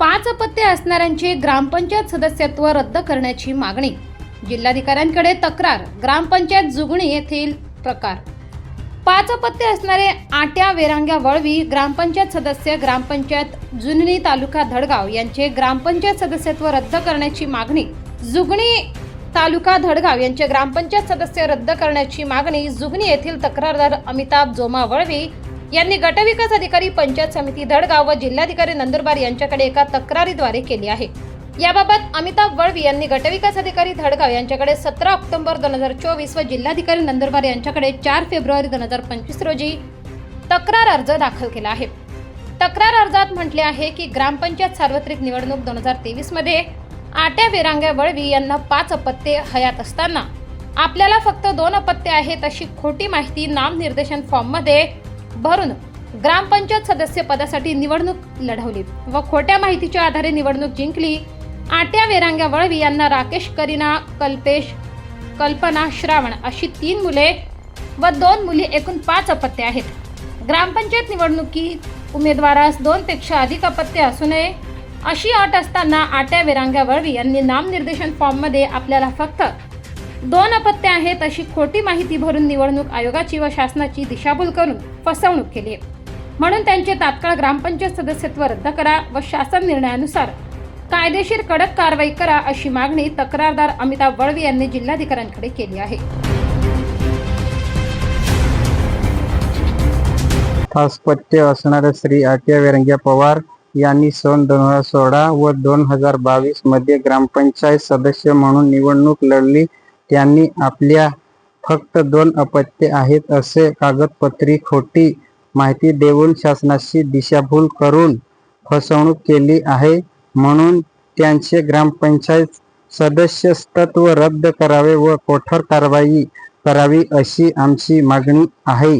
पाच अपत्य असणाऱ्यांचे ग्रामपंचायत सदस्यत्व रद्द करण्याची मागणी. जिल्हाधिकाऱ्यांकडे तक्रार ग्रामपंचायत जुगणी येथील प्रकार. पाच अपत्य असणारे आट्या वेरांग्या वळवी ग्रामपंचायत सदस्य ग्रामपंचायत जुननी तालुका धडगाव यांचे ग्रामपंचायत सदस्यत्व रद्द करण्याची मागणी. जुगणी तालुका धडगाव यांचे ग्रामपंचायत सदस्य रद्द करण्याची मागणी. जुगनी येथील तक्रारदार अमिताभ जोमा वळवी यांनी गटविकास अधिकारी पंचायत समिती धडगाव व जिल्हाधिकारी नंदुरबार यांच्याकडे एका तक्रारीद्वारे केली आहे. याबाबत अमिताभ वळवी यांनी गटविकास अधिकारी धडगाव यांच्याकडे सतरा ऑक्टोबर दोन हजार चोवीस व जिल्हाधिकारी नंदुरबार यांच्याकडे चार फेब्रुवारी दोन हजार पंचवीस रोजी तक्रार अर्ज दाखल केला आहे. तक्रार अर्जात म्हटले आहे की ग्रामपंचायत सार्वत्रिक निवडणूक दोन हजार तेवीसमध्ये आट्या विरांग्या वळवी यांना पाच अपत्ये हयात असताना आपल्याला फक्त दोन अपत्ये आहेत अशी खोटी माहिती नामनिर्देशन फॉर्ममध्ये भरून ग्रामपंचायत सदस्य पदासाठी निवडणूक लढवली व खोट्या माहितीच्या आधारे निवडणूक जिंकली. आट्या वेरांग्या वळवी यांना राकेश करीना कल्पेश कल्पना श्रावण अशी तीन मुले व दोन मुली एकूण पाच अपत्य आहेत. ग्रामपंचायत निवडणुकीत उमेदवारास दोनपेक्षा अधिक अपत्य असू नये अशी अट असताना आट्या वेरांग्या वळवी यांनी नामनिर्देशन फॉर्ममध्ये आपल्याला फक्त दोन अपत्ये आहेत अशी खोटी माहिती भरून निवडणूक आयोगाची व शासनाची दिशाभूल करून फसवणूक केली आहे. म्हणून त्यांचे तात्काळ ग्रामपंचायत सदस्यत्व रद्द करा व शासन निर्णयानुसार कायदेशीर कडक कारवाई करा अशी मागणी तक्रारदार अमिताभ वळवी यांनी जिल्हाधिकाऱ्यांकडे केली आहे. अस्पत्य असणाऱ्या श्री आट्या वेरंग्या पवार यांनी सन दोन हजार सोळा व दोन हजार बावीसमध्ये ग्रामपंचायत सदस्य म्हणून निवडणूक लढली त्यांनी आपल्या फक्त दोन अपत्ये आहेत असे कागदपत्री खोटी माहिती देऊन शासनाची दिशाभूल करून फसवणूक केली आहे. म्हणून त्यांचे ग्रामपंचायत सदस्यत्व रद्द करावे व कठोर कारवाई करावी अशी आमची मागणी आहे.